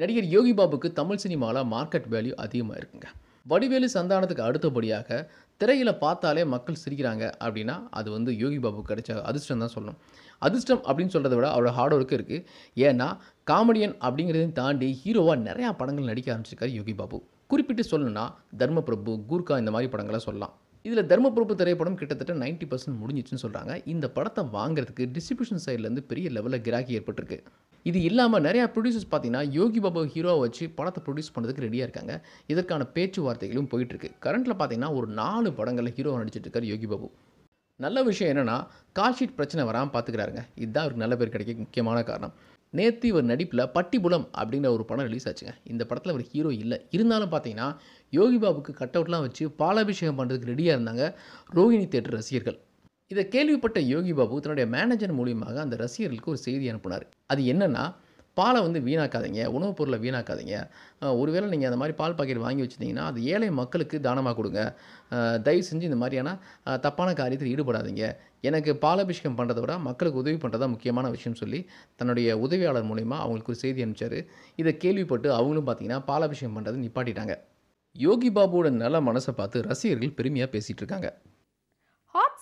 நடிகர் யோகி பாபுக்கு தமிழ் சினிமாவில் market value அதிகமாக இருக்குங்க. வடிவேலு சந்தானத்துக்கு அடுத்தபடியாக திரையில் பார்த்தாலே மக்கள் சிரிக்கிறாங்க அப்படின்னா அது வந்து யோகி பாபு கிடைச்ச அதிர்ஷ்டம் தான் சொல்லணும். அதிர்ஷ்டம் அப்படின்னு சொல்கிறத விட அவரோட ஹார்ட் ஒர்க்கு இருக்குது ஏன்னா காமெடியன் அப்படிங்கிறதையும் தாண்டி ஹீரோவாக நிறையா படங்கள் நடிக்க ஆரம்பிச்சிருக்காரு யோகி பாபு. குறிப்பிட்டு சொல்லணும்னா தர்மபிரபு கூர்கா இந்த மாதிரி படங்களை சொல்லலாம். இதில் தர்மபிரபு திரைப்படம் கிட்டத்தட்ட 90% பர்சன்ட் முடிஞ்சிச்சுன்னு சொல்கிறாங்க இந்த படத்தை வாங்குறதுக்கு டிஸ்ட்ரிபியூஷன் சைட்லேருந்து பெரிய லெவலில் கிராக்கி ஏற்பட்டிருக்கு. இது இல்லாமல் நிறையா ப்ரொடியூசர்ஸ் பார்த்தீங்கன்னா யோகி பாபு ஹீரோவை வச்சு படத்தை ப்ரொடியூஸ் பண்ணுறதுக்கு ரெடியாக இருக்காங்க. இதற்கான பேச்சுவார்த்தைகளும் போயிட்டுருக்கு கரண்ட்டில் பார்த்தீங்கன்னா ஒரு நாலு படங்களில் ஹீரோவை நடிச்சிட்டு இருக்கார் யோகி பாபு. நல்ல விஷயம் என்னென்னா கால்ஷீட் பிரச்சனை வராமல் பார்த்துக்கிறாருங்க இதுதான் அவருக்கு நல்ல பேர் கிடைக்க முக்கியமான காரணம். நேற்று இவர் நடிப்பில் பட்டிபுலம் அப்படிங்கிற ஒரு படம் ரிலீஸ் ஆச்சுங்க. இந்த படத்தில் ஒரு ஹீரோ இல்லை. இருந்தாலும் பார்த்தீங்கன்னா யோகி பாபுக்கு கட் அவுட்லாம் வச்சு பாலாபிஷேகம் பண்ணுறதுக்கு ரெடியாக இருந்தாங்க ரோஹிணி தேட்டர் ரசிகர்கள். இதை கேள்விப்பட்ட யோகி பாபு தன்னுடைய மேனேஜர் மூலியமாக அந்த ரசிகர்களுக்கு ஒரு செய்தி அனுப்புனார். அது என்னென்னா பாலை வந்து வீணாக்காதீங்க உணவுப் பொருளை வீணாக்காதீங்க. ஒருவேளை நீங்கள் அந்த மாதிரி பால் பாக்கெட் வாங்கி வச்சுருந்தீங்கன்னா அது ஏழை மக்களுக்கு தானமாக கொடுங்க. தயவு செஞ்சு இந்த மாதிரியான தப்பான காரியத்தில் ஈடுபடாதீங்க. எனக்கு பாலாபிஷேகம் பண்ணுறதை விட மக்களுக்கு உதவி பண்ணுறதா முக்கியமான விஷயம் சொல்லி தன்னுடைய உதவியாளர் மூலிமா அவங்களுக்கு ஒரு செய்தி அனுப்பிச்சாரு. இதை கேள்விப்பட்டு அவங்களும் பார்த்தீங்கன்னா பாலாபிஷேகம் பண்ணுறது நிப்பாட்டிட்டாங்க. யோகி பாபுவோட நல்ல மனசை பார்த்து ரசிகர்கள் பெருமையாக பேசிகிட்டு இருக்காங்க.